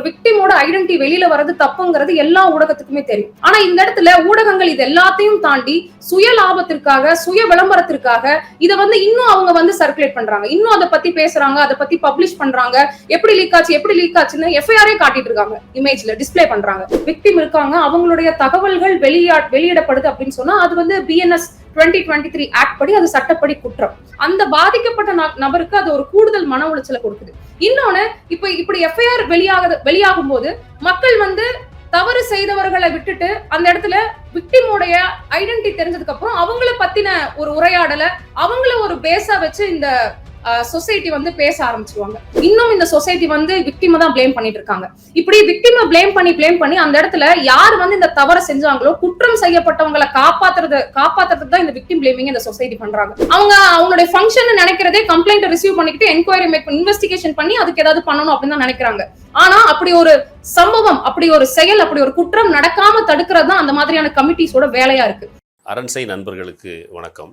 ஒரு விக்டிமோட ஐடென்டி வெளியில வர்றது தப்புங்கிறது எல்லா ஊடகத்துக்குமே தெரியும். ஆனா இந்த இடத்துல ஊடகங்கள் இது எல்லாத்தையும் தாண்டி சுய லாபத்திற்காக சுய விளம்பரத்திற்காக இதை வந்து இன்னும் அவங்க வந்து சர்க்குலேட் பண்றாங்க. இன்னும் அதை பத்தி பேசுறாங்க அதை பத்தி பப்ளிஷ் பண்றாங்க. எப்படி லீக் ஆச்சு எப்படி லீக் ஆச்சுன்னு எஃப்ஐஆரே காட்டிட்டு இருக்காங்க. இமேஜ்ல டிஸ்ப்ளே பண்றாங்க. விக்டிம் இருக்காங்க அவங்களுடைய தகவல்கள் வெளியா வெளியிடப்படுது அப்படின்னு சொன்னா அது வந்து BNS twenty twenty three act படி அது சட்டப்படி குற்றம். அந்த பாதிக்கப்பட்ட நபருக்கு அது ஒரு கூடுதல் மன உளைச்சலை கொடுக்குது. இன்னொன்னு இப்ப இப்படி எஃப்ஐஆர் வெளியாக வெளியாகும் போது மக்கள் வந்து தவறு செய்தவர்களை விட்டுட்டு அந்த இடத்துல விக்டிமோடைய ஐடென்டி தெரிஞ்சதுக்கு அப்புறம் அவங்கள பத்தின ஒரு உரையாடலை அவங்கள ஒரு பேஸா வச்சு இந்த சொசைட்டி வந்து பேச ஆரம்பிச்சிருவாங்க. இன்னும் இந்த சொசைட்டி வந்து விக்டிமை தான் பிளேம் பண்ணிட்டு இருக்காங்க. இப்படி விக்டிம ப்ளேம் பண்ணி பிளேம் பண்ணி அந்த இடத்துல யார் வந்து இந்த தவறை செஞ்சாங்களோ குற்றம் செய்யப்பட்டவங்களை காப்பாத்துறது காப்பாத்துறதுக்கு தான் இந்த விக்டிம் பிளேமிங் இந்த சொசைட்டி பண்றாங்க. அவங்க அவங்களுடைய ஃபங்க்ஷன் நினைக்கிறதே கம்ப்ளைண்ட் ரிசீவ் பண்ணிக்கிட்டு என்கொயரி மேக் இன்வெஸ்டிகேஷன் பண்ணி அதுக்கு ஏதாவது பண்ணணும் அப்படின்னு தான் நினைக்கிறாங்க. ஆனா அப்படி ஒரு சம்பவம் அப்படி ஒரு செயல் அப்படி ஒரு குற்றம் நடக்காம தடுக்கிறது தான் அந்த மாதிரியான கமிட்டிஸோட வேலையா இருக்கு. அரண்சை நண்பர்களுக்கு வணக்கம்.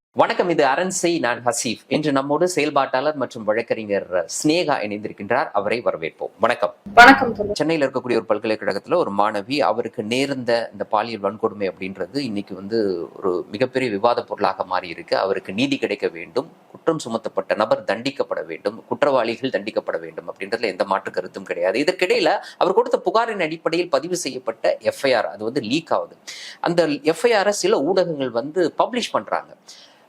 வணக்கம் இது அரண்சை நான் ஹசீஃப். இன்று நம்மோடு செயல்பாட்டாளர் மற்றும் வழக்கறிஞர் ஸ்னேகா இணைந்திருக்கின்றார். அவரை வரவேற்போம். வணக்கம். வணக்கம் சென்னையில் இருக்கக்கூடிய ஒரு பல்கலைக்கழகத்துல ஒரு மாணவி அவருக்கு நேர்ந்த இந்த பாலியல் வன்கொடுமை அப்படின்றது இன்னைக்கு வந்து ஒரு மிகப்பெரிய விவாத பொருளாக மாறி இருக்கு அவருக்கு நீதி கிடைக்க வேண்டும் குற்றம் சுமத்தப்பட்ட நபர் தண்டிக்கப்பட வேண்டும் குற்றவாளிகள் தண்டிக்கப்பட வேண்டும் அப்படின்றதுல எந்த மாற்று கருத்தும் கிடையாது. இதற்கிடையில அவர் கொடுத்த புகாரின் அடிப்படையில் பதிவு செய்யப்பட்ட எஃப்ஐஆர் அது வந்து லீக் ஆகுது. அந்த எஃப்ஐஆரை சில ஊடகங்கள் வந்து பப்ளிஷ் பண்றாங்க.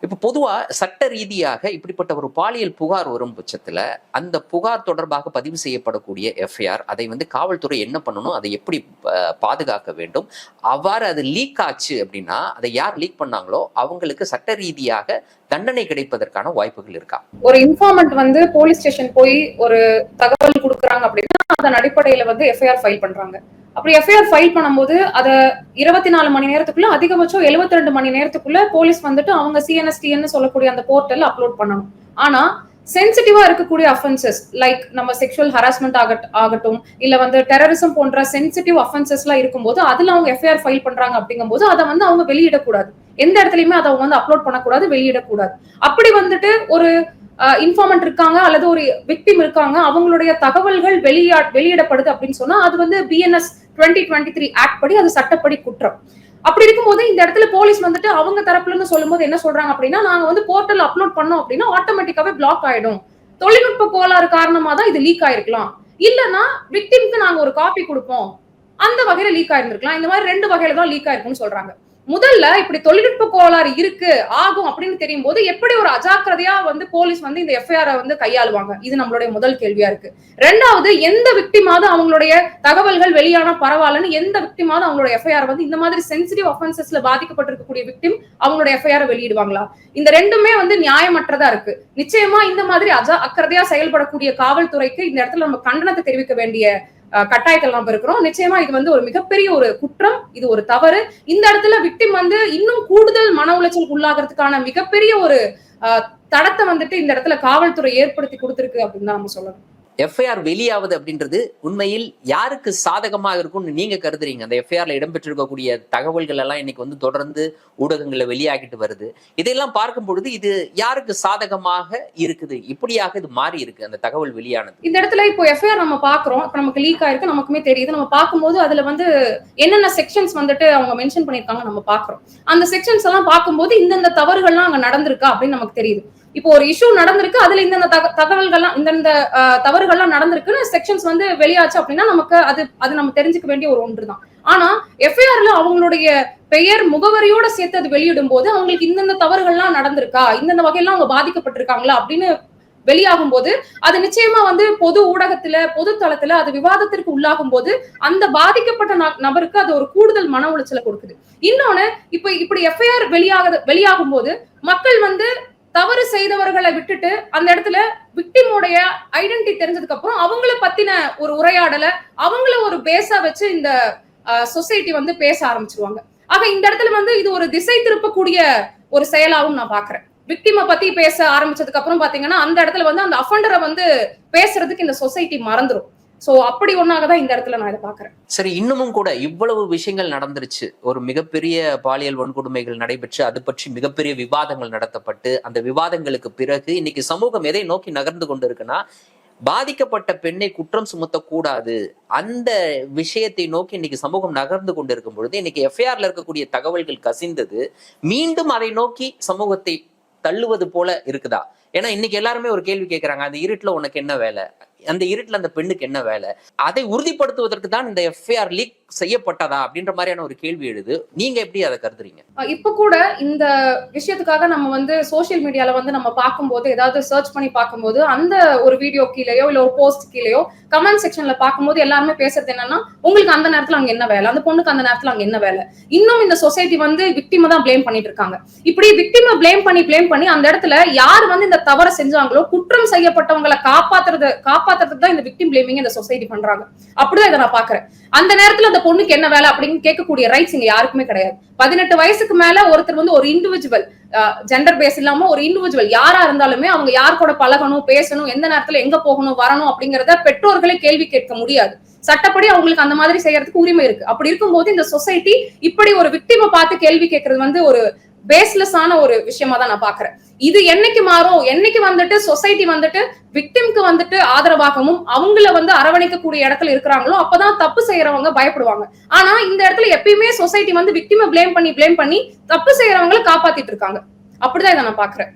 இப்போ பொதுவா சட்ட ரீதியாக இப்படிப்பட்ட ஒரு பாலியல் புகார் வரும் பட்சத்துல அந்த புகார் தொடர்பாக பதிவு செய்யப்படக்கூடிய எஃப்ஐஆர் அதை வந்து காவல்துறை என்ன பண்ணணும் அதை எப்படி பாதுகாக்க வேண்டும் அவ்வாறு அது லீக் ஆச்சு அப்படின்னா அதை யார் லீக் பண்ணாங்களோ அவங்களுக்கு சட்ட ரீதியாக தண்டனை கிடைப்பதற்கான வாய்ப்புகள் இருக்கா? ஒரு இன்ஃபார்மெண்ட் வந்து போலீஸ் ஸ்டேஷன் போய் ஒரு தகவல் பண்றாங்க அப்படின்னா அதன் அடிப்படையில வந்து எஃப்ஐஆர் ஃபைல் பண்றாங்க. அப்படி எஃப்ஐஆர் ஃபைல் பண்ணும்போது அத இருபத்தி நாலு மணி நேரத்துக்குள்ள அதிகபட்சம் 72 ரெண்டு மணி நேரத்துக்குள்ள போலீஸ் வந்துட்டு அவங்க சிஎன்எஸ்டின்னு சொல்லக்கூடிய அந்த போர்ட்டல் அப்லோட் பண்ணணும். ஆனா சென்சிட்டிவா இருக்கக்கூடிய அஃபென்சஸ் லைக் நம்ம செக்ஷுவல் ஹராஸ்மெண்ட் ஆகட் ஆகட்டும் இல்ல வந்து டெரரிசம் போன்ற சென்சிட்டிவ் அஃபென்சஸ் எல்லாம் இருக்கும்போது அதுல அவங்க எஃப்ஐஆர் ஃபைல் பண்றாங்க அப்படிங்கும் போது அதை வந்து அவங்க வெளியிடக்கூடாது. எந்த இடத்துலயுமே அதை அவங்க வந்து அப்லோட் பண்ணக்கூடாது வெளியிடக்கூடாது. அப்படி வந்துட்டு ஒரு இன்ஃபார்மன்ட் இருக்காங்க அல்லது ஒரு விக்டிம் இருக்காங்க அவங்களுடைய தகவல்கள் வெளியா வெளியிடப்படுது அப்படின்னு சொன்னா அது வந்து BNS twenty twenty three act படி அது சட்டப்படி குற்றம். அப்படி இருக்கும்போது இந்த இடத்துல போலீஸ் வந்துட்டு அவங்க தரப்புல இருந்து சொல்லும்போது என்ன சொல்றாங்க அப்படின்னா நாங்க வந்து போர்ட்டல் அப்லோட் பண்ணோம் அப்படின்னா ஆட்டோமேட்டிக்காவே பிளாக் ஆயிடும். தொழில்நுட்ப கோளாறு காரணமா தான் இது லீக் ஆயிருக்கலாம். இல்லைன்னா விக்டிம்க்கு நாங்க ஒரு காப்பி கொடுப்போம். அந்த வகையில லீக் ஆயிருந்திருக்கலாம். இந்த மாதிரி ரெண்டு வகையில தான் லீக் ஆயிருக்கும்னு சொல்றாங்க. முதல்ல இப்படி தொழில்நுட்ப கோளாறு இருக்கு ஆகும் அப்படின்னு தெரியும் போது எப்படி ஒரு அஜாக்கிரதையா வந்து போலீஸ் வந்து இந்த எஃப்ஐஆர் வந்து கையாளுவாங்க? இது நம்மளுடைய முதல் கேள்வியா இருக்கு. ரெண்டாவது எந்த விக்டிமாவது அவங்களுடைய தகவல்கள் வெளியான பரவாயில்லன்னு எந்த விக்டிமாவது அவங்களோட எஃப்ஐஆர் வந்து இந்த மாதிரி சென்சிட்டிவ் அஃபென்சஸ்ல பாதிக்கப்பட்டிருக்கக்கூடிய விக்டிம் அவங்களோட எஃப்ஐஆர் வெளியிடுவாங்களா? இந்த ரெண்டுமே வந்து நியாயமற்றதா இருக்கு. நிச்சயமா இந்த மாதிரி அஜா அக்கறதையா செயல்படக்கூடிய காவல்துறைக்கு இந்த இடத்துல நம்ம கண்டனத்தை தெரிவிக்க வேண்டிய கட்டாயத்தில் நம்ம இருக்கிறோம். நிச்சயமா இது வந்து ஒரு மிகப்பெரிய ஒரு குற்றம். இது ஒரு தவறு. இந்த இடத்துல விக்டிம் வந்து இன்னும் கூடுதல் மன உளைச்சலுக்கு உள்ளாகிறதுக்கான மிகப்பெரிய ஒரு அஹ், தடத்தை வந்துட்டு இந்த இடத்துல காவல்துறை ஏற்படுத்தி கொடுத்திருக்கு அப்படின்னு தான் நம்ம சொல்லணும். எஃப்ஐஆர் வெளியாவது அப்படின்றது உண்மையில் யாருக்கு சாதகமாக இருக்கும்னு நீங்க கருதுறீங்க? அந்த எஃப்ஐஆர்ல இடம்பெற்றிருக்கக்கூடிய தகவல்கள் எல்லாம் இன்னைக்கு வந்து தொடர்ந்து ஊடகங்களில் வெளியாகிட்டு வருது. இதையெல்லாம் பார்க்கும் பொழுது இது யாருக்கு சாதகமாக இருக்குது? இப்படியாக இது மாறி இருக்கு அந்த தகவல் வெளியானது. இந்த இடத்துல இப்போ எஃப்ஐஆர் நம்ம பாக்குறோம் இப்ப நமக்கு லீக் ஆயிருக்கு நமக்குமே தெரியுது. நம்ம பார்க்கும்போது அதுல வந்து என்னென்ன செக்ஷன்ஸ் வந்துட்டு அவங்க மென்ஷன் பண்ணிருக்காங்க நம்ம பாக்குறோம் அந்த செக்ஷன்ஸ் எல்லாம் பார்க்கும்போது இந்தந்த தவறுகள்லாம் அங்க நடந்திருக்கா அப்படின்னு நமக்கு தெரியுது. இப்போ ஒரு இஷ்யூ நடந்திருக்கு அதுல இந்தந்த தக- தகவல்கள்லாம் இந்தந்த தவறுகள்லாம் நடந்திருக்குன்னு செக்ஷன்ஸ் வந்து வெளியாச்சு அப்படின்னா நமக்கு அது அது நம்ம தெரிஞ்சுக்க வேண்டிய ஒரு ஒன்று தான் ஆனா எஃப்ஐஆர்ல அவங்களுடைய பெயர் முகவரியோட சேர்த்து அது வெளியிடும் போது அவங்களுக்கு இந்தந்த தவறுகள்லாம் நடந்திருக்கா? இந்தந்த வகையெல்லாம் அவங்க பாதிக்கப்பட்டிருக்காங்களா? அப்படின்னு வெளியாகும் போது அது நிச்சயமா வந்து பொது ஊடகத்துல பொது தளத்துல அது விவாதத்திற்கு உள்ளாகும் போது அந்த பாதிக்கப்பட்ட நபருக்கு அது ஒரு கூடுதல் மன உளைச்சலை கொடுக்குது. இன்னொன்னு இப்ப இப்படி எஃப்ஐஆர் வெளியாக வெளியாகும் போது மக்கள் வந்து தவறு செய்தவர்களை விட்டுட்டு அந்த இடத்துல விக்டிமோடைய ஐடென்டி தெரிஞ்சதுக்கு அப்புறம் அவங்கள பத்தின ஒரு உரையாடலை அவங்கள ஒரு பேஸா வச்சு இந்த சொசைட்டி வந்து பேச ஆரம்பிச்சிருவாங்க. ஆக இந்த இடத்துல வந்து இது ஒரு திசை திருப்பக்கூடிய ஒரு செயலாவும் நான் பாக்குறேன் விக்டிமை பத்தி பேச ஆரம்பிச்சதுக்கு அப்புறம் பாத்தீங்கன்னா அந்த இடத்துல வந்து அந்த அஃபண்டரை வந்து பேசுறதுக்கு இந்த சொசைட்டி மறந்துரும். சோ அப்படி ஒன்றாக தான் இந்த இடத்துல நான் இதை பாக்குறேன் சரி இன்னமும் கூட இவ்வளவு விஷயங்கள் நடந்துருச்சு. ஒரு மிகப்பெரிய பாலியல் வன்கொடுமைகள் நடைபெற்று அது பற்றி மிகப்பெரிய விவாதங்கள் நடத்தப்பட்டு அந்த விவாதங்களுக்கு பிறகு இன்னைக்கு சமூகம் எதை நோக்கி நகர்ந்து கொண்டு இருக்குன்னா பாதிக்கப்பட்ட பெண்ணை குற்றம் சுமத்தக்கூடாது. அந்த விஷயத்தை நோக்கி இன்னைக்கு சமூகம் நகர்ந்து கொண்டிருக்கும் பொழுது இன்னைக்கு எஃப்ஐஆர்ல இருக்கக்கூடிய தகவல்கள் கசிந்தது. மீண்டும் அதை நோக்கி சமூகத்தை தள்ளுவது போல இருக்குதா? ஏன்னா இன்னைக்கு எல்லாருமே ஒரு கேள்வி கேட்கிறாங்க அந்த இருட்டுல உனக்கு என்ன வேலை? அந்த இருட்டில் அந்த பெண்ணுக்கு என்ன வேலை? அதை உறுதிப்படுத்துவதற்கு தான் இந்த எஃப்ஐஆர் லீக் செய்யப்பட்டதா அப்படின்ற மாதிரியான ஒரு கேள்வி எழுது. நீங்க எப்படி அதை கருதுறீங்க? இப்ப கூட இந்த விஷயத்துக்காக நம்ம வந்து சோசியல் மீடியால வந்து நம்ம பார்க்கும்போது ஏதாவது சர்ச் பண்ணி பார்க்கும்போது அந்த ஒரு வீடியோ கீழேயோ இல்ல ஒரு போஸ்ட் கீழேயோ கமெண்ட் செக்ஷன்ல பார்க்கும்போது எல்லாருமே பேசுறது என்னன்னா உங்களுக்கு அந்த நேரத்துல அங்க என்ன வேலை? அந்த பொண்ணுக்கு அந்த நேரத்துல அங்க என்ன வேலை? இன்னும் இந்த சொசைட்டி வந்து விக்டிமை தான் ப்ளேம் பண்ணிட்டு இருக்காங்க. இப்படி விக்டிமை ப்ளேம் பண்ணி ப்ளேம் பண்ணி அந்த இடத்துல யார் வந்து இந்த தவறை செஞ்சாங்களோ குற்றம் செய்யப்பட்டவங்களை காப்பாத்துறது காப்பாத்துறதுக்கு தான் இந்த விக்டிம் பிளேமிங் இந்த சொசைட்டி பண்றாங்க. அப்படிதான் இதை நான் பாக்குறேன் அந்த நேரத்துல அந்த பொண்ணுக்கு என்ன வேலை அப்படின்னு கேட்கக்கூடிய ரைட்ஸ் இங்க யாருக்குமே கிடையாது. பதினெட்டு வயசுக்கு மேல ஒருத்தர் வந்து ஒரு இண்டிவிஜுவல் ஜெண்டர் பேஸ் இல்லாம ஒரு இண்டிவிஜுவல் யாரா இருந்தாலுமே அவங்க யார் கூட பழகணும் பேசணும் எந்த நேரத்துல எங்க போகணும் வரணும் அப்படிங்கறத பெற்றோர்களே கேள்வி கேட்க முடியாது. சட்டப்படி அவங்களுக்கு அந்த மாதிரி செய்யறதுக்கு உரிமை இருக்கு. அப்படி இருக்கும்போது இந்த சொசைட்டி இப்படி ஒரு விக்டிமை பார்த்து கேள்வி கேட்கறது வந்து ஒரு பேஸ்லெஸ் ஆன ஒரு விஷயமா தான் நான் பாக்குறேன் இது என்னைக்கு மாறும்? என்னைக்கு வந்துட்டு சொசைட்டி வந்துட்டு விக்டிம்க்கு வந்துட்டு ஆதரவாகவும் அவங்கள வந்து அரவணைக்கக்கூடிய இடத்துல இருக்கிறாங்களோ அப்பதான் தப்பு செய்யறவங்க பயப்படுவாங்க. ஆனா இந்த இடத்துல எப்பயுமே சொசைட்டி வந்து விக்டிமை ப்ளேம் பண்ணி ப்ளேம் பண்ணி தப்பு செய்யறவங்களை காப்பாத்திட்டு இருக்காங்க. அப்படிதான் இதை நான் பாக்குறேன்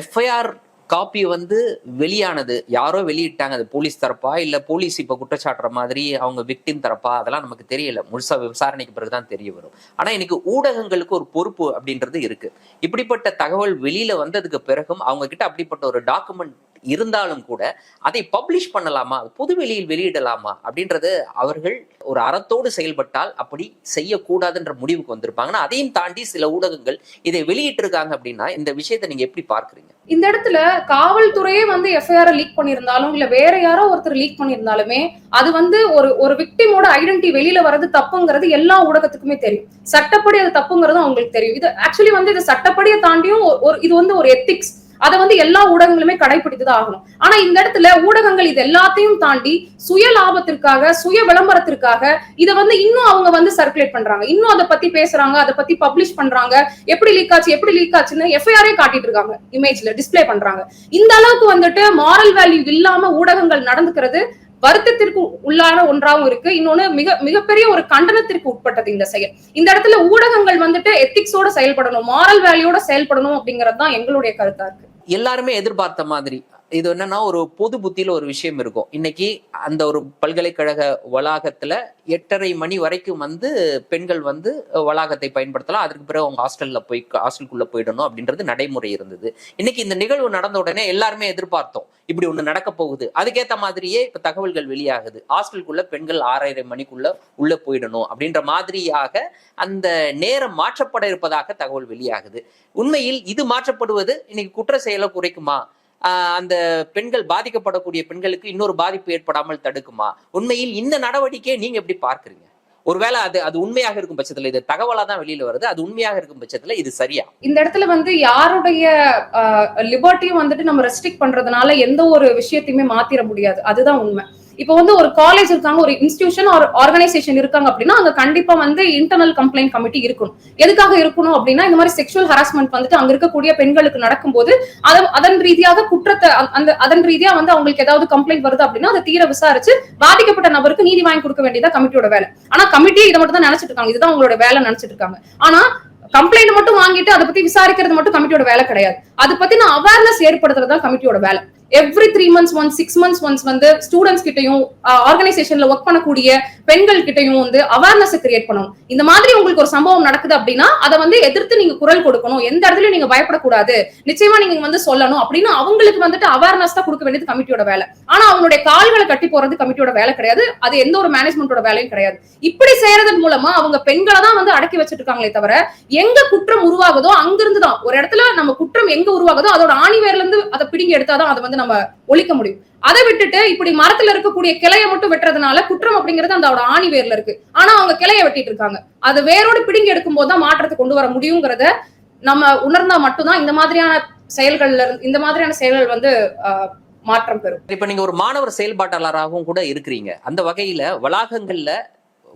எஃப்ஐஆர் காப்பி வந்து வெளியானது. யாரோ வெளியிட்டாங்க அது போலீஸ் தரப்பா? இல்ல போலீஸ் இப்ப குற்றச்சாட்டுற மாதிரி அவங்க விக்டிம் தரப்பா? அதெல்லாம் நமக்கு தெரியல. முழுசா விசாரணைக்கு பிறகுதான் தெரிய வரும். ஆனா இன்னைக்கு ஊடகங்களுக்கு ஒரு பொறுப்பு அப்படின்றது இருக்கு. இப்படிப்பட்ட தகவல் வெளியில வந்ததுக்கு பிறகும் அவங்க கிட்ட அப்படிப்பட்ட ஒரு டாக்குமெண்ட் இருந்தாலும் கூட அதை பப்ளிஷ் பண்ணலாமா? பொது வெளியில் வெளியிடலாமா? அப்படின்றது அவர்கள் ஒரு அறத்தோடு செயல்பட்டால் அப்படி செய்யக்கூடாதுன்ற முடிவுக்கு வந்திருப்பாங்கன்னா அதையும் தாண்டி சில ஊடகங்கள் இதை வெளியிட்டிருக்காங்க அப்படின்னா இந்த விஷயத்தை நீங்க எப்படி பார்க்குறீங்க? இந்த இடத்துல காவல்துறையே வந்து எஃப்ஐஆர் லீக் பண்ணியிருந்தாலும் இல்ல வேற யாரோ ஒருத்தர் லீக் பண்ணியிருந்தாலுமே அது வந்து ஒரு ஒரு விக்டிமோட ஐடென்டி வெளியில வர்றது தப்புங்கிறது எல்லா ஊடகத்துக்குமே தெரியும். சட்டப்படி அது தப்புங்கிறது அவங்களுக்கு தெரியும். இது ஆக்சுவலி வந்து இது சட்டப்படியை தாண்டியும் ஒரு- ஒரு இது வந்து ஒரு எத்திக்ஸ் அதை வந்து எல்லா ஊடகங்களுமே கடைபிடித்துதான் ஆகணும். ஆனா இந்த இடத்துல ஊடகங்கள் இது எல்லாத்தையும் தாண்டி சுய லாபத்திற்காக சுய விளம்பரத்திற்காக இதை வந்து இன்னும் அவங்க வந்து சர்க்குலேட் பண்றாங்க. இன்னும் அதை பத்தி பேசுறாங்க அதை பத்தி பப்ளிஷ் பண்றாங்க. எப்படி லீக் ஆச்சு எப்படி லீக் ஆச்சுன்னு எஃப்ஐஆரே காட்டிட்டு இருக்காங்க. இமேஜ்ல டிஸ்ப்ளே பண்றாங்க. இந்த அளவுக்கு வந்துட்டு மாரல் வேல்யூ இல்லாம ஊடகங்கள் நடந்துக்கிறது வருத்தத்திற்கு உள்ளான ஒன்றாவும் இருக்கு. இன்னொன்னு மிக மிகப்பெரிய ஒரு கண்டனத்திற்கு உட்பட்டது இந்த செயல். இந்த இடத்துல ஊடகங்கள் வந்துட்டு எத்திக்ஸோட செயல்படணும் மாரல் வேல்யூட செயல்படணும் அப்படிங்கறது தான் எங்களுடைய கருத்தா இருக்கு. எல்லாருமே எதிர்பார்த்த மாதிரி. இது என்னன்னா ஒரு பொது புத்தியில ஒரு விஷயம் இருக்கும். இன்னைக்கு அந்த ஒரு பல்கலைக்கழக வளாகத்துல எட்டரை மணி வரைக்கும் வந்து பெண்கள் வந்து வளாகத்தை பயன்படுத்தலாம். அதுக்கு பிறகு அவங்க ஹாஸ்டல்ல போய் ஹாஸ்டலுக்குள்ள போயிடணும் அப்படின்றது நடைமுறை இருந்தது. இன்னைக்கு இந்த நிகழ்வு நடந்த உடனே எல்லாருமே எதிர்பார்த்தோம். இப்படி ஒண்ணு நடக்க போகுது. அதுக்கேத்த மாதிரியே இப்ப தகவல்கள் வெளியாகுது. ஹாஸ்டலுக்குள்ள பெண்கள் ஆறரை மணிக்குள்ள உள்ள போயிடணும் அப்படின்ற மாதிரியாக அந்த நேரம் மாற்றப்பட இருப்பதாக தகவல் வெளியாகுது. உண்மையில் இது மாற்றப்படுவது இன்னைக்கு குற்ற செயலை குறைக்குமா? அந்த பெண்கள் பாதிக்கப்படக்கூடிய பெண்களுக்கு இன்னொரு பாதிப்பு ஏற்படாமல் தடுக்குமா? உண்மையில் இந்த நடவடிக்கையை நீங்க எப்படி பார்க்கறீங்க? ஒருவேளை அது அது உண்மையாக இருக்கும் பட்சத்துல இது தகவலா தான் வெளியில வருது அது உண்மையாக இருக்கும் பட்சத்துல இது சரியா? இந்த இடத்துல வந்து யாருடைய லிபர்ட்டியும் வந்துட்டு நம்ம ரெஸ்ட்ரிக்ட் பண்றதுனால எந்த ஒரு விஷயத்தையுமே மாத்திர முடியாது. அதுதான் உண்மை. இப்போ வந்து ஒரு காலேஜ் இருக்காங்க ஒரு இன்ஸ்டியூஷன் ஒரு ஆர்கனைசேஷன் இருக்காங்க அப்படின்னா அங்க கண்டிப்பா வந்து இன்டர்னல் கம்ப்ளைண்ட் கமிட்டி இருக்கணும் எதுக்காக இருக்கணும் அப்படின்னா இந்த மாதிரி செக்ஷுவல் ஹராஸ்மெண்ட் வந்துட்டு அங்க இருக்கக்கூடிய பெண்களுக்கு நடக்கும்போது அதன் அதன் ரீதியாக குற்றத்தை அந்த அதன் ரீதியா வந்து அவங்களுக்கு ஏதாவது கம்ப்ளைண்ட் வருது அப்படின்னா அதை தீர விசாரிச்சு பாதிக்கப்பட்ட நபருக்கு நீதி வாங்கி கொடுக்க வேண்டியதா கமிட்டியோட வேலை. ஆனா கமிட்டியே இதை மட்டும் தான் நினைச்சிட்டு இருக்காங்க. இதுதான் அவங்களோட வேலை நினைச்சிட்டு இருக்காங்க. ஆனா கம்ப்ளைண்ட் மட்டும் வாங்கிட்டு அதை பத்தி விசாரிக்கிறது மட்டும் கமிட்டியோட வேலை கிடையாது. அதை பத்தி நான் அவேர்னஸ் ஏற்படுத்துறது தான் கமிட்டியோட வேலை. Every three months once six months once வந்து ஸ்டூடெண்ட்ஸ் கிட்டயும் ஆர்கனைசேஷன்ல ஒர்க் பண்ணக்கூடிய பெண்கள் கிட்டயும் வந்து அவேர்னஸ் கிரியேட் பண்ணணும். இந்த மாதிரி உங்களுக்கு ஒரு சம்பவம் நடக்குது அப்படின்னா அதை வந்து எதிர்த்து நீங்க குரல் கொடுக்கணும். எந்த இடத்துலயும் நீங்க பயப்படக்கூடாது. நிச்சயமா நீங்க வந்து சொல்லணும் அப்படின்னு அவங்களுக்கு வந்துட்டு அவேர்னஸ் தான் கொடுக்க வேண்டியது கமிட்டியோட வேலை. ஆனா அவங்களுடைய கால்களை கட்டி போறது கமிட்டியோட வேலை கிடையாது. அது எந்த ஒரு மேனேஜ்மெண்டோட வேலையும் கிடையாது. இப்படி செய்யறதன் மூலமா அவங்க பெண்களை தான் வந்து அடக்கி வச்சிட்டு இருக்காங்களே தவிர எங்க குற்றம் உருவாகுதோ அங்கிருந்து தான் ஒரு இடத்துல நம்ம குற்றம் எங்க உருவாகுதோ அதோட ஆணி வேர்ல இருந்து அதை பிடிங்கி எடுத்தாதான் அதை வந்து நம்ம ஒழிக்க முடியும். அதை விட்டுட்டு இப்படி மரத்துல இருக்கக்கூடிய கிளைய மட்டும் வெட்டுறதுனால குற்றம் அப்படிங்கிறது அந்த அவட ஆணி வேர்ல இருக்கு. ஆனா அவங்க கிளைய வெட்டிட்டு இருக்காங்க. அது வேரோடு பிடுங்கி எடுக்கும் போது தான் மாற்றத்தை கொண்டு வர முடியுங்கிறத நம்ம உணர்ந்தா மட்டும்தான் இந்த மாதிரியான செயல்கள்ல இருந்து- இந்த மாதிரியான செயல்கள் வந்து ஆஹ், மாற்றம் பெறும். இப்ப நீங்க ஒரு மாணவர் செயல்பாட்டாளராகவும் கூட இருக்கிறீங்க. அந்த வகையில வளாகங்கள்ல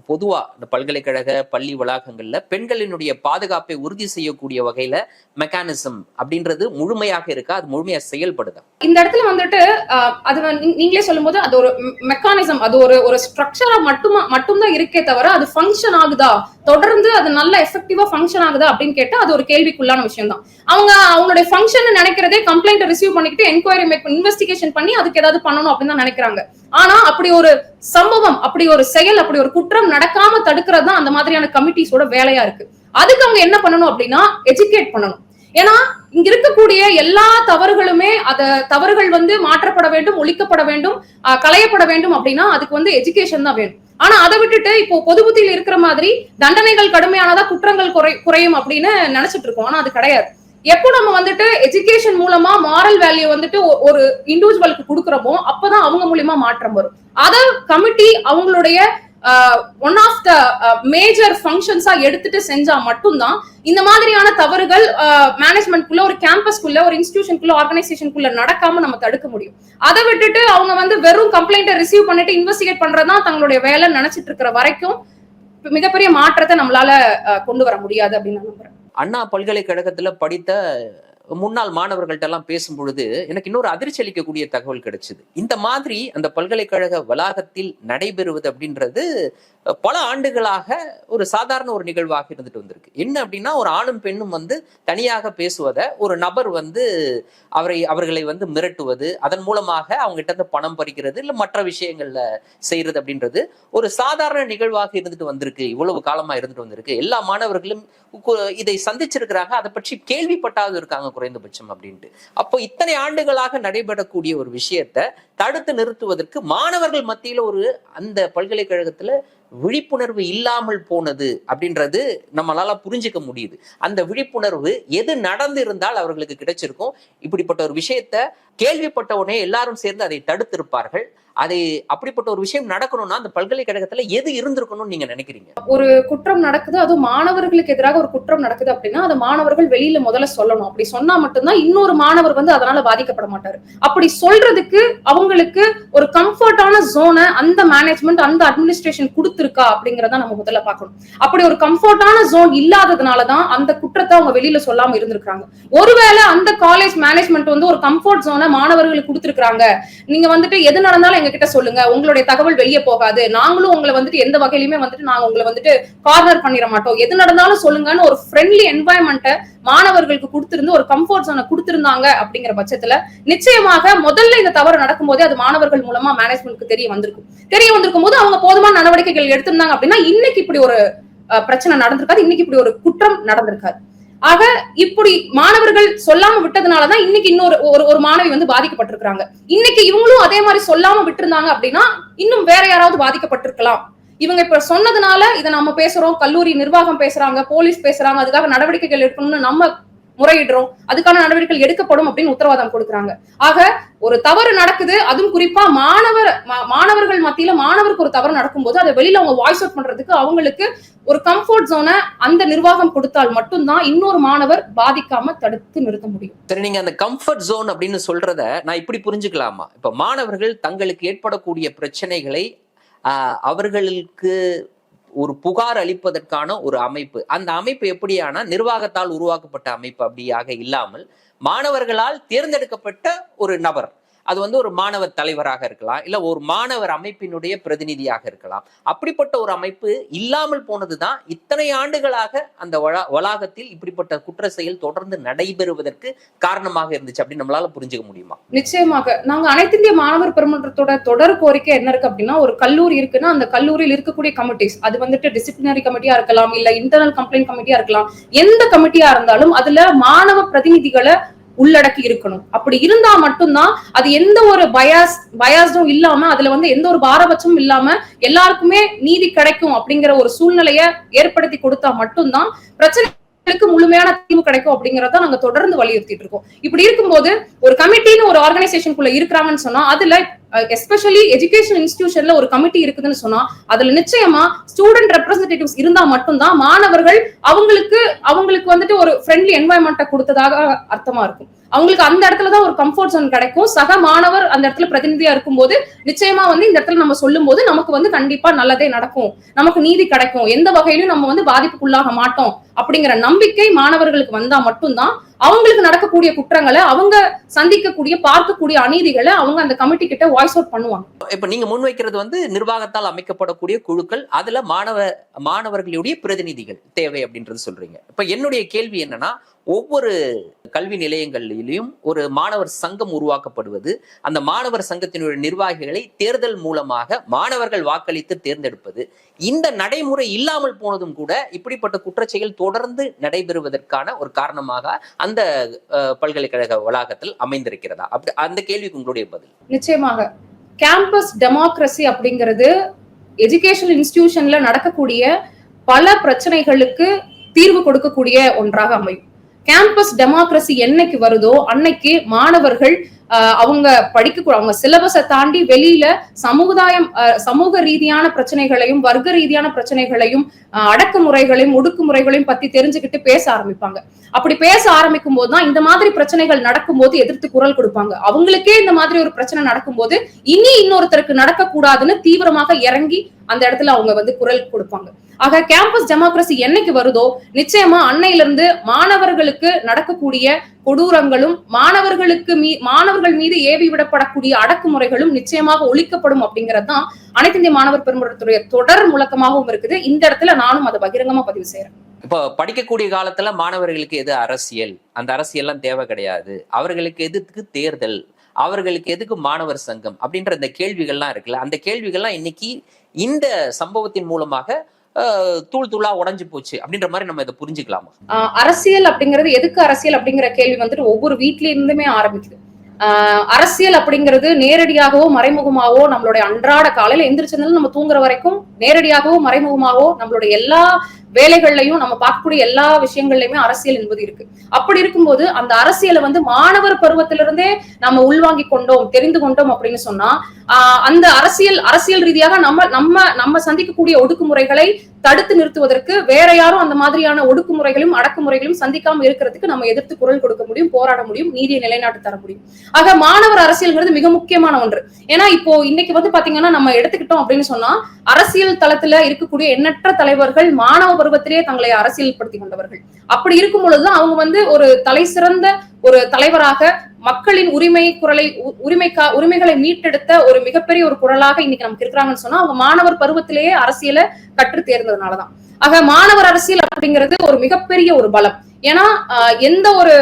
பொதுவா இந்த பல்கலைக்கழக பள்ளி வளாகங்கள்ல பெண்களினுடைய பாதுகாப்பை உறுதி செய்யக்கூடிய வகையில மெக்கானிசம் அப்படின்றது முழுமையாக இருக்கா? அது முழுமையா செயல்படுதா? இந்த இடத்துல வந்துட்டு அது நீங்களே சொல்லும் நீங்களே சொல்லும்போது அது ஒரு மெக்கானிசம் அது ஒரு ஒரு ஸ்ட்ரக்சரா மட்டுமா மட்டும்தான் இருக்கே தவிர அது ஃபங்க்ஷன் ஆகுதா? தொடர்ந்து அது நல்ல எஃபெக்டிவா ஃபங்க்ஷன் ஆகுதா அப்படின்னு கேட்டா அது ஒரு கேள்விக்குள்ளான விஷயம் தான் அவங்க அவங்களுடைய ஃபங்க்ஷன் நினைக்கிறதே கம்ப்ளைண்ட் ரிசீவ் பண்ணிக்கிட்டு என்கொயரி மேக் இன்வெஸ்டிகேஷன் பண்ணி அதுக்கு ஏதாவது பண்ணணும் அப்படின்னு தான் நினைக்கிறாங்க. ஆனா அப்படி ஒரு சம்பவம் அப்படி ஒரு செயல் அப்படி ஒரு குற்றம் நடக்காம தடுக்கிறது தான் அந்த மாதிரியான கமிட்டிஸோட வேலையா இருக்கு. அதுக்கு அவங்க என்ன பண்ணணும் அப்படின்னா எஜுகேட் பண்ணணும். ஏன்னா இங்க இருக்கக்கூடிய எல்லா தவறுகளுமே அத தவறுகள் வந்து மாற்றப்பட வேண்டும் ஒழிக்கப்பட வேண்டும் களையப்பட வேண்டும் அப்படின்னா அதுக்கு வந்து எஜுகேஷன் தான் வேணும். ஆனா அதை விட்டுட்டு இப்போ பொது புத்தியில் இருக்கிற மாதிரி தண்டனைகள் கடுமையானதா குற்றங்கள் குறை குறையும் அப்படின்னு நினைச்சிட்டு இருக்கோம். ஆனா அது கிடையாது. எப்போ நம்ம வந்துட்டு எஜுகேஷன் மூலமா மாரல் வேல்யூ வந்துட்டு ஒரு இண்டிவிஜுவலுக்கு கொடுக்குறோமோ அப்பதான் அவங்க மூலியமா மாற்றம் வரும். அத கமிட்டி அவங்களுடைய ஒன் ஆஃப் த மேஜர் ஃபங்க்ஷன்ஸா எடுத்துட்டு செஞ்சா மட்டும்தான் இந்த மாதிரியான தவறுகள் மேனேஜ்மெண்ட்குள்ள ஒரு கேம்பஸ்க்குள்ள ஒரு இன்ஸ்டியூஷனுக்குள்ள ஆர்கனைசேஷனுக்குள்ள நடக்காம நம்ம தடுக்க முடியும். அதை விட்டுட்டு அவங்க வந்து வெறும் கம்ப்ளைண்ட்டை ரிசீவ் பண்ணிட்டு இன்வெஸ்டிகேட் பண்றதுதான் தங்களுடைய வேலை நினைச்சிட்டு இருக்கிற வரைக்கும் மிகப்பெரிய மாற்றத்தை நம்மளால கொண்டு வர முடியாது அப்படின்னு நான் நம்புறேன். அண்ணா பல்கலைக்கழகத்துல படித்த முன்னாள் மாணவர்கள்ட்ட எல்லாம் பேசும் பொழுது எனக்கு இன்னொரு அதிர்ச்சி அளிக்கக்கூடிய தகவல் கிடைச்சது. இந்த மாதிரி அந்த பல்கலைக்கழக வளாகத்தில் நடைபெறுவது அப்படின்றது பல ஆண்டுகளாக ஒரு சாதாரண ஒரு நிகழ்வாக இருந்துட்டு வந்திருக்கு. என்ன அப்படின்னா ஒரு ஆணும் பெண்ணும் வந்து தனியாக பேசுவதை ஒரு நபர் வந்து அவரை அவர்களை வந்து மிரட்டுவது அதன் மூலமாக அவங்ககிட்ட இருந்து பணம் பறிக்கிறது இல்லை மற்ற விஷயங்கள்ல செய்யறது அப்படின்றது ஒரு சாதாரண நிகழ்வாக இருந்துட்டு வந்திருக்கு. இவ்வளவு காலமா இருந்துட்டு வந்திருக்கு. எல்லா மாணவர்களும் இதை சந்திச்சிருக்கிறாங்க. அதை பற்றி கேள்விப்பட்டாவது இருக்காங்க குறைந்தபட்சம் அப்படின்ட்டு. அப்போ இத்தனை ஆண்டுகளாக நடைபெறக்கூடிய ஒரு விஷயத்தை தடுத்து நிறுத்துவதற்கு மாணவர்கள் மத்தியில ஒரு அந்த பல்கலைக்கழகத்துல விழிப்புணர்வு இல்லாமல் போனது அப்படின்றது நம்மளால புரிஞ்சுக்க முடியுது. அந்த விழிப்புணர்வு எது நடந்து இருந்தால் அவர்களுக்கு கிடைச்சிருக்கும். இப்படிப்பட்ட ஒரு விஷயத்த கேள்விப்பட்ட உடனே எல்லாரும் சேர்ந்து அதை தடுத்திருப்பார்கள். அதை அப்படிப்பட்ட ஒரு விஷயம் நடக்கணும்னா அந்த பல்கலைக்கழகத்துல எது இருந்திருக்கணும்னு நீங்க நினைக்கிறீங்க? ஒரு குற்றம் நடக்குது அதுவும் மாணவர்களுக்கு எதிராக ஒரு குற்றம் நடக்குது அப்படின்னா அதை மாணவர்கள் வெளியில முதல்ல சொல்லணும். அப்படி சொன்னா மட்டும்தான் இன்னொரு மாணவர் வந்து அதனால பாதிக்கப்பட மாட்டாரு. அப்படி சொல்றதுக்கு அவங்களுக்கு ஒரு கம்ஃபர்டான ஜோனை அந்த மேனேஜ்மெண்ட் அந்த அட்மினிஸ்ட்ரேஷன் கொடுத்துருக்கா அப்படிங்கறத நம்ம முதல்ல பார்க்கணும். அப்படி ஒரு கம்ஃபர்டான ஜோன் இல்லாததுனாலதான் அந்த குற்றத்தை அவங்க வெளியில சொல்லாம இருந்திருக்காங்க ஒருவேளை அந்த காலேஜ் மேனேஜ்மெண்ட் வந்து ஒரு கம்ஃபர்ட் ஜோனை மாணவர்களுக்கு கொடுத்துருக்காங்க நீங்க வந்துட்டு எது நடந்தாலும் எங்க கிட்ட சொல்லுங்க. உங்களுடைய தகவல் வெளியே போகாது. நாங்களும் உங்களை வந்துட்டு எந்த வகையிலுமே வந்துட்டு நாங்க உங்களை வந்துட்டு கார்னர் பண்ணிட மாட்டோம். எது நடந்தாலும் சொல்லுங்கன்னு ஒரு ஃப்ரெண்ட்லி என்வாயன்மெண்ட்டை மாணவர்களுக்கு கொடுத்திருந்து ஒரு கம்ஃபர்ட் சோனை கொடுத்திருந்தாங்க அப்படிங்கிற பட்சத்துல நிச்சயமாக முதல்ல இந்த தவறு நடக்கும்போதே அது மாணவர்கள் மூலமா மேனேஜ்மெண்ட்க்கு தெரிய வந்திருக்கும். தெரிய வந்திருக்கும் போது அவங்க போதுமான நடவடிக்கைகள் எடுத்திருந்தாங்க அப்படின்னா இன்னைக்கு இப்படி ஒரு பிரச்சனை நடந்திருக்காது. இன்னைக்கு இப்படி ஒரு குற்றம் நடந்திருக்காது. ஆக இப்படி மாணவர்கள் சொல்லாம விட்டதுனாலதான் இன்னைக்கு இன்னொரு ஒரு ஒரு மாணவி வந்து பாதிக்கப்பட்டிருக்காங்க இன்னைக்கு இவங்களும் அதே மாதிரி சொல்லாம விட்டிருந்தாங்க அப்படின்னா இன்னும் வேற யாராவது பாதிக்கப்பட்டிருக்கலாம். இவங்க இப்ப சொன்னதுனால இதை நம்ம பேசுறோம் கல்லூரி நிர்வாகம் பேசுறாங்க போலீஸ் பேசுறாங்க அதுக்காக நடவடிக்கைகள் எடுக்கணும்னு நம்ம முறையிடுறோம். அதுக்கான நடவடிக்கைகள் எடுக்கப்படும் அப்படின்னு உத்தரவாதம் கொடுக்குறாங்க. ஆக ஒரு தவறு நடக்குது அதுவும் குறிப்பா மாணவர் மா- மாணவர்கள் மத்தியில மாணவருக்கு ஒரு தவறு நடக்கும்போது அதை வெளியில அவங்க வாய்ஸ் அவுட் பண்றதுக்கு அவங்களுக்கு ஒரு கம்ஃபர்ட் ஜோனை அந்த நிர்வாகம் கொடுத்தால் மட்டும்தான் இன்னொரு மாணவர் பாதிக்காம தடுத்து நிறுத்த முடியும். சரி நீங்க அந்த கம்ஃபர்ட் ஜோன் அப்படின்னு சொல்றத நான் இப்படி புரிஞ்சுக்கலாமா? இப்ப மாணவர்கள் தங்களுக்கு ஏற்படக்கூடிய பிரச்சனைகளை ஆஹ், அவர்களுக்கு ஒரு புகார் அளிப்பதற்கான ஒரு அமைப்பு. அந்த அமைப்பு எப்படியானா நிர்வாகத்தால் உருவாக்கப்பட்ட அமைப்பு அப்படியாக இல்லாமல் மாணவர்களால் தேர்ந்தெடுக்கப்பட்ட ஒரு நபர். அது வந்து ஒரு மாணவர் தலைவராக இருக்கலாம் இல்ல ஒரு மாணவர் அமைப்பினுடைய பிரதிநிதியாக இருக்கலாம். அப்படிப்பட்ட ஒரு அமைப்பு இல்லாமல் போனதுதான் இத்தனை ஆண்டுகளாக அந்த வளாகத்தில் இப்படிப்பட்ட குற்ற செயல் தொடர்ந்து நடைபெறுவதற்கு காரணமாக இருந்துச்சு அப்படின்னு நம்மளால புரிஞ்சுக்க முடியுமா? நிச்சயமாக. நாங்க அனைத்து இந்திய மாணவர் பெருமன்றத்தோட தொடர் கோரிக்கை என்ன இருக்கு அப்படின்னா ஒரு கல்லூரி இருக்குன்னா அந்த கல்லூரியில் இருக்கக்கூடிய கமிட்டிஸ் அது வந்துட்டு டிசிப்ளினரி கமிட்டியா இருக்கலாம் இல்ல இன்டர்னல் கம்ப்ளைண்ட் கமிட்டியா இருக்கலாம் எந்த கமிட்டியா இருந்தாலும் அதுல மாணவ பிரதிநிதிகளை உள்ளடக்கி இருக்கணும். அப்படி இருந்தா மட்டும்தான் அது எந்த ஒரு பயாஸ் பயாஸும் இல்லாம அதுல வந்து எந்த ஒரு பாரபட்சமும் இல்லாம எல்லாருக்குமே நீதி கிடைக்கும் அப்படிங்கிற ஒரு சூழ்நிலைய ஏற்படுத்தி கொடுத்தா மட்டும்தான் பிரச்சனை மக்களுக்கு முழுமையான தீர்வு கிடைக்கும் அப்படிங்கறத நாங்க தொடர்ந்து வலியுறுத்திட்டு இருக்கோம். இப்படி இருக்கும்போது ஒரு கமிட்டின்னு ஒரு ஆர்கனைசேஷனுக்குள்ள இருக்கிறாங்கன்னு சொன்னா அதுல எஸ்பெஷலி எஜுகேஷன் இன்ஸ்டிடியூஷன்ல ஒரு கமிட்டி இருக்குதுன்னு சொன்னா அதுல நிச்சயமா ஸ்டூடெண்ட் ரெப்ரஸன்டேட்டிவ்ஸ் இருந்தா மட்டும்தான் மாணவர்கள் அவங்களுக்கு அவங்களுக்கு வந்துட்டு ஒரு ஃப்ரெண்ட்லி என்வாயன்மெண்ட்டை கொடுத்ததாக அர்த்தமா இருக்கும். அவங்களுக்கு அந்த இடத்துல தான் ஒரு கம்ஃபர்ட் ஜோன் கிடைக்கும். சக மாணவர் அந்த இடத்துல பிரதிநிதியா இருக்கும்போது நிச்சயமா வந்து இந்த இடத்துல நம்ம சொல்லும் போது நமக்கு வந்து கண்டிப்பா நல்லதே நடக்கும். நமக்கு நீதி கிடைக்கும். எந்த வகையிலும் நம்ம வந்து பாதிப்புக்குள்ளாக மாட்டோம். அப்படிங்கிற நம்பிக்கை மாணவர்களுக்கு வந்தா மட்டும்தான் அவங்களுக்கு நடக்கக்கூடிய குற்றங்களை அவங்க சந்திக்கக்கூடிய பார்க்கக்கூடிய அநீதிகளை அவங்க அந்த கமிட்டி கிட்ட வாய்ஸ் அவுட் பண்ணுவாங்க. இப்ப நீங்க முன்வைக்கிறது வந்து நிர்வாகத்தால் அமைக்கப்படக்கூடிய குழுக்கள் அதுல மாணவ மாணவர்களுடைய பிரதிநிதிகள் தேவை அப்படின்றது சொல்றீங்க. இப்ப என்னுடைய கேள்வி என்னன்னா ஒவ்வொரு கல்வி நிலையங்களிலும் ஒரு மாணவர் சங்கம் உருவாக்கப்படுவது அந்த மாணவர் சங்கத்தினுடைய நிர்வாகிகளை தேர்தல் மூலமாக மாணவர்கள் வாக்களித்து தேர்ந்தெடுப்பது இந்த நடைமுறை இல்லாமல் போனதும் கூட இப்படிப்பட்ட குற்றச்செயல் தொடர்ந்து நடைபெறுவதற்கான ஒரு காரணமாக அந்த பல்கலைக்கழக வளாகத்தில் அமைந்திருக்கிறதா? அப்படி அந்த கேள்விக்கு உங்களுடைய பதில். நிச்சயமாக. கேம்பஸ் டெமோக்ரஸி அப்படிங்கிறது எஜுகேஷனல் இன்ஸ்டிடியூஷன்ல நடக்கக்கூடிய பல பிரச்சனைகளுக்கு தீர்வு கொடுக்கக்கூடிய ஒன்றாக அமையும். கேம்பஸ் டெமோக்ரஸி என்னைக்கு வருதோ அன்னைக்கு மாணவர்கள் அவங்க படிக்க அவங்க சிலபஸை தாண்டி வெளியில சமுதாயம் சமூக ரீதியான பிரச்சனைகளையும் வர்க்க ரீதியான பிரச்சனைகளையும் அடக்குமுறைகளையும் ஒடுக்குமுறைகளையும் பத்தி தெரிஞ்சுக்கிட்டு பேச ஆரம்பிப்பாங்க. அப்படி பேச ஆரம்பிக்கும் போது தான் இந்த மாதிரி பிரச்சனைகள் நடக்கும்போது எதிர்த்து குரல் கொடுப்பாங்க. அவங்களுக்கே இந்த மாதிரி ஒரு பிரச்சனை நடக்கும்போது இனி இன்னொருத்தருக்கு நடக்கக்கூடாதுன்னு தீவிரமாக இறங்கி அந்த இடத்துல அவங்க வந்து குரல் கொடுப்பாங்க. ஆக கேம்பஸ் டெமோக்ரஸி என்னைக்கு வருதோ நிச்சயமா அன்னையிலிருந்து மாணவர்களுக்கு நடக்கக்கூடிய கொடூரங்களும் மாணவர்களுக்கு மீ மாணவர்கள் மீது ஏவி விடப்படக்கூடிய அடக்குமுறைகளும் நிச்சயமாக ஒழிக்கப்படும் அப்படிங்கிறது தான் அனைத்து இந்திய மாணவர் பெருமன்றத்துடைய தொடர் முழக்கமாகவும் இருக்குது. இந்த இடத்துல நானும் அதை பகிரங்கமா பதிவு செய்யறேன் இப்போ படிக்கக்கூடிய காலத்துல மாணவர்களுக்கு எது அரசியல்? அந்த அரசியல்லாம் தேவை கிடையாது. அவர்களுக்கு எதுக்கு தேர்தல்? அவர்களுக்கு எதுக்கு மாணவர் சங்கம்? அப்படின்ற இந்த கேள்விகள்லாம் இருக்குல்ல அந்த கேள்விகள்லாம் இன்னைக்கு இந்த சம்பவத்தின் மூலமாக தூள் தூளா உடைஞ்சு போச்சு அப்படின்ற மாதிரி நம்ம இதை புரிஞ்சுக்கலாமா? அரசியல் அப்படிங்கிறது எதுக்கு அரசியல் அப்படிங்கிற கேள்வி வந்துட்டு ஒவ்வொரு வீட்ல இருந்துமே ஆரம்பிக்குது. அரசியல் அப்படிங்கிறது நேரடியாகவோ மறைமுகமாவோ நம்மளுடைய அன்றாட காலையில எந்திரிச்சதுல நம்ம தூங்குற வரைக்கும் நேரடியாகவோ மறைமுகமாவோ நம்மளுடைய எல்லா வேலைகள்லையும் நம்ம பார்க்கக்கூடிய எல்லா விஷயங்கள்லயுமே அரசியல் என்பது இருக்கு. அப்படி இருக்கும்போது அந்த அரசியலை வந்து மாணவர் பருவத்திலிருந்தே நம்ம உள்வாங்கி கொண்டோம் தெரிந்து கொண்டோம் அப்படின்னு சொன்னா ஆஹ் அந்த அரசியல் அரசியல் ரீதியாக நம்ம நம்ம நம்ம சந்திக்கக்கூடிய ஒடுக்குமுறைகளை தடுத்து நிறுத்துவதற்கு வேற யாரும் அந்த மாதிரியான ஒடுக்குமுறைகளும் அடக்குமுறைகளும் சந்திக்காம இருக்கிறதுக்கு நம்ம எதிர்த்து குரல் கொடுக்க முடியும் போராட முடியும் நீதியை நிலைநாட்டு தர முடியும். ஆக மாணவர் அரசியல்ங்கிறது மிக முக்கியமான ஒன்று. ஏன்னா இப்போ இன்னைக்கு வந்து பாத்தீங்கன்னா நம்ம எடுத்துக்கிட்டோம் அப்படின்னு சொன்னா அரசியல் தளத்துல இருக்கக்கூடிய எண்ணற்ற தலைவர்கள் மாணவ பருவத்திலேயே தங்களை அரசியல் படுத்தி கொண்டவர்கள். அப்படி இருக்கும் பொழுதுதான் அவங்க வந்து ஒரு தலை சிறந்த ஒரு தலைவராக மக்களின் உரிமை குரலை உ- உரிமைக்கா உரிமைகளை மீட்டெடுத்த ஒரு மிகப்பெரிய ஒரு குரலாக இன்னைக்கு நமக்கு இருக்கிறாங்கன்னு சொன்னா அவங்க மாணவர் பருவத்திலேயே அரசியலை கற்று தேர்ந்ததுனாலதான். ஆக மாணவர் அரசியல் அப்படிங்கிறது ஒரு மிகப்பெரிய ஒரு பலம். ஏன்னா ஆஹ், எந்த ஒரு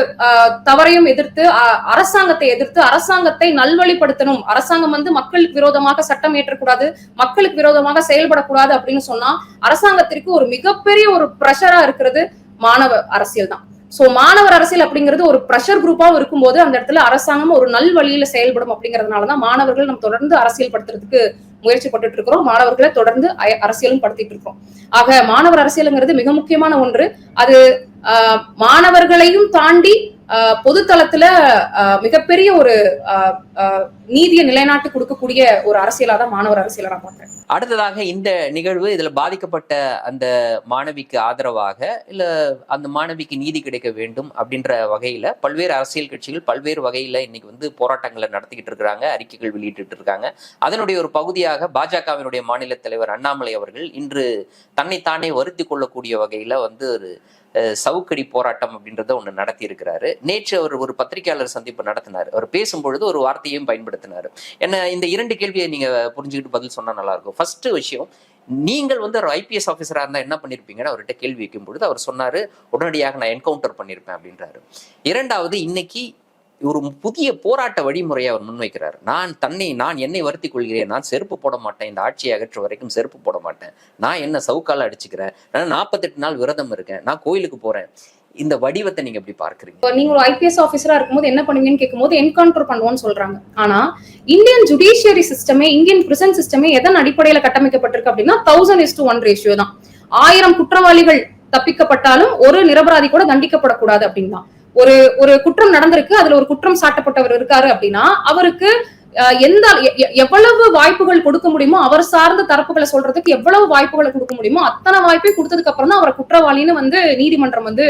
தவறையும் எதிர்த்து அரசாங்கத்தை எதிர்த்து அரசாங்கத்தை நல்வழிப்படுத்தணும். அரசாங்கம் வந்து மக்களுக்கு விரோதமாக சட்டம் ஏற்றக்கூடாது மக்களுக்கு விரோதமாக செயல்படக்கூடாது அப்படின்னு சொன்னா அரசாங்கத்திற்கு ஒரு மிகப்பெரிய ஒரு ப்ரெஷரா இருக்கிறது மாணவ அரசியல் தான் ஸோ மாணவர் அரசியல் அப்படிங்கிறது ஒரு ப்ரெஷர் குரூப்பாவும் இருக்கும்போது அந்த இடத்துல அரசாங்கம் ஒரு நல் வழியில செயல்படும் அப்படிங்கறதுனாலதான் மாணவர்கள் நம்ம தொடர்ந்து அரசியல் படுத்துறதுக்கு முயற்சி பட்டு இருக்கிறோம். மாணவர்களை தொடர்ந்து அரசியலும் படுத்திட்டு இருக்கோம் ஆக மாணவர் அரசியலுங்கிறது மிக முக்கியமான ஒன்று. அது ஆஹ், மாணவர்களையும் தாண்டி ஆஹ், பொதுத்தளத்துல ஆஹ், மிகப்பெரிய ஒரு ஆஹ், நீதியை நிலைநாட்டு கொடுக்கக்கூடிய ஒரு அரசியலா தான் மாணவர் அரசியலை நான் பாக்குறேன் அடுத்ததாக இந்த நிகழ்வு இதுல பாதிக்கப்பட்ட அந்த மாணவிக்கு ஆதரவாக இல்ல அந்த மாணவிக்கு நீதி கிடைக்க வேண்டும் அப்படின்ற வகையில பல்வேறு அரசியல் கட்சிகள் பல்வேறு வகையில இன்னைக்கு வந்து போராட்டங்களை நடத்திக்கிட்டு இருக்கிறாங்க அறிக்கைகள் வெளியிட்டு இருக்காங்க. அதனுடைய ஒரு பகுதியாக பாஜகவினுடைய மாநில தலைவர் அண்ணாமலை அவர்கள் இன்று தன்னைத்தானே வருத்தி கொள்ளக்கூடிய வகையில வந்து ஒரு சவுக்கடி போராட்டம் அப்படின்றத ஒன்று நடத்தி இருக்கிறாரு நேற்று அவர் ஒரு பத்திரிகையாளர் சந்திப்பு நடத்தினார். அவர் பேசும்பொழுது ஒரு வார்த்தையும் பயன்படுத்தினார் என்ன இந்த இரண்டு கேள்வியை நீங்க புரிஞ்சுக்கிட்டு பதில் சொன்னா நல்லா இருக்கும் ஃபர்ஸ்ட் விஷயம் நீங்கள் வந்து ஒரு ஐபிஎஸ் ஆஃபீஸராக இருந்தால் என்ன பண்ணிருப்பீங்கன்னு அவர்கிட்ட கேள்வி வைக்கும் பொழுது அவர் சொன்னாரு உடனடியாக நான் என்கவுண்டர் பண்ணியிருப்பேன் அப்படின்றாரு. இரண்டாவது இன்னைக்கு ஒரு புதிய போராட்ட வழிமுறையை அவர் முன்வைக்கிறார். நான் தன்னை நான் என்னை வருத்திக் கொள்கிறேன். நான் செருப்பு போட மாட்டேன். இந்த ஆட்சியை அகற்ற வரைக்கும் செருப்பு போட மாட்டேன். நான் என்ன சவுக்கால அடிச்சுக்கிறேன்? நான் நாற்பத்தெட்டு நாள் விரதம் இருக்கேன். நான் கோயிலுக்கு போறேன். இந்த வடிவத்தை நீங்க எப்படி பார்க்குறீங்க? இப்போ நீங்க ஒரு ஐபிஎஸ் ஆஃபீஸரா இருக்கும்போது என்ன பண்ணுவீங்கன்னு கேட்கும்போது என்கவுண்டர் பண்ணுவோம்னு சொல்றாங்க. ஆனா இந்தியன் ஜுடிஷியரி சிஸ்டமே இந்தியன் பிரிசன் சிஸ்டமே எதன் அடிப்படையில கட்டமைக்கப்பட்டிருக்கு அப்படின்னா thousand is to one ratio தான். ஆயிரம் குற்றவாளிகள் தப்பிக்கப்பட்டாலும் ஒரு நிரபராதி கூட தண்டிக்கப்படக்கூடாது அப்படின்னு. தான் ஒரு ஒரு குற்றம் நடந்திருக்கு அதுல ஒரு குற்றம் சாட்டப்பட்டவர் இருக்காரு அப்படின்னா அவருக்கு எந்த எ- எவ்வளவு வாய்ப்புகள் கொடுக்க முடியுமோ அவர் சார்ந்த தரப்புகளை சொல்றதுக்கு எவ்வளவு வாய்ப்புகளை கொடுக்க முடியுமோ அத்தனை வாய்ப்பையும் கொடுத்ததுக்கு அப்புறம் தான் அவரை குற்றவாளின்னு வந்து நீதிமன்றம் வந்து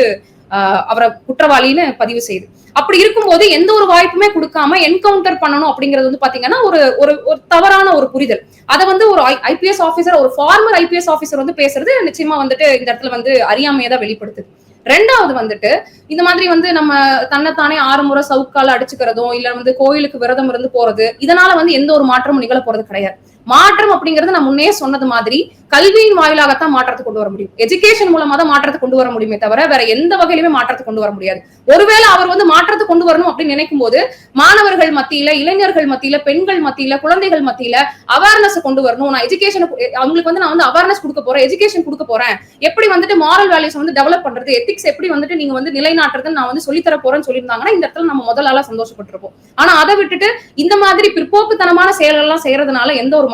அவரை குற்றவாளின்னு பதிவு செய்யுது அப்படி இருக்கும்போது எந்த ஒரு வாய்ப்புமே கொடுக்காம என்கவுண்டர் பண்ணணும் அப்படிங்கிறது வந்து பாத்தீங்கன்னா ஒரு ஒரு ஒரு தவறான ஒரு புரிதல். அதை வந்து ஒரு ஐபிஎஸ் ஆபீசர் ஒரு ஃபார்மர் ஐபிஎஸ் ஆபீசர் வந்து பேசுறது நிச்சயமா வந்துட்டு இந்த இடத்துல வந்து அறியாமையை தான் வெளிப்படுத்துது. ரெண்டாவது வந்துட்டு இந்த மாதிரி வந்து நம்ம தன்னைத்தானே ஆறு முறை சவுக்கால அடிச்சுக்கிறதும் இல்ல வந்து கோயிலுக்கு விரதம் இருந்து போறது இதனால வந்து எந்த ஒரு மாற்றமும் நிகழ போறது கிடையாது. மாற்றம் அப்படிங்கறது நான் முன்னே சொன்னது மாதிரி கல்வியின் வாயிலாகத்தான் மாற்றத்தை கொண்டு வர முடியும். எஜுகேஷன் மூலமா தான் மாற்றத்தை கொண்டு வர முடியுமே தவிர வேற எந்த வகையிலுமே மாற்றத்தை கொண்டு வர முடியாது. ஒருவேளை அவர் வந்து மாற்றத்தை கொண்டு வரணும் அப்படின்னு நினைக்கும் போது மாணவர்கள் மத்தியில இளைஞர்கள் மத்தியில பெண்கள் மத்தியில குழந்தைகள் மத்தியில அவேர்னஸ் கொண்டு வரணும். நான் எஜுகேஷன் அவங்களுக்கு வந்து நான் வந்து அவேர்னஸ் கொடுக்க போறேன் எஜுகேஷன் கொடுக்க போறேன். எப்படி வந்துட்டு மாரல் வேல்யூஸ் வந்து டெவலப் பண்றது எத்திக்ஸ் எப்படி வந்துட்டு நீங்க வந்து நிலைநாட்டுறதுன்னு நான் வந்து சொல்லித்தர போறேன்னு சொல்லியிருந்தாங்கன்னா இந்த இடத்துல நம்ம முதலால சந்தோஷப்பட்டிருப்போம். ஆனா அதை விட்டுட்டு இந்த மாதிரி பிற்போக்குத்தனமான செயல்கள் எல்லாம் செய்யறதுனால எந்த ஒரு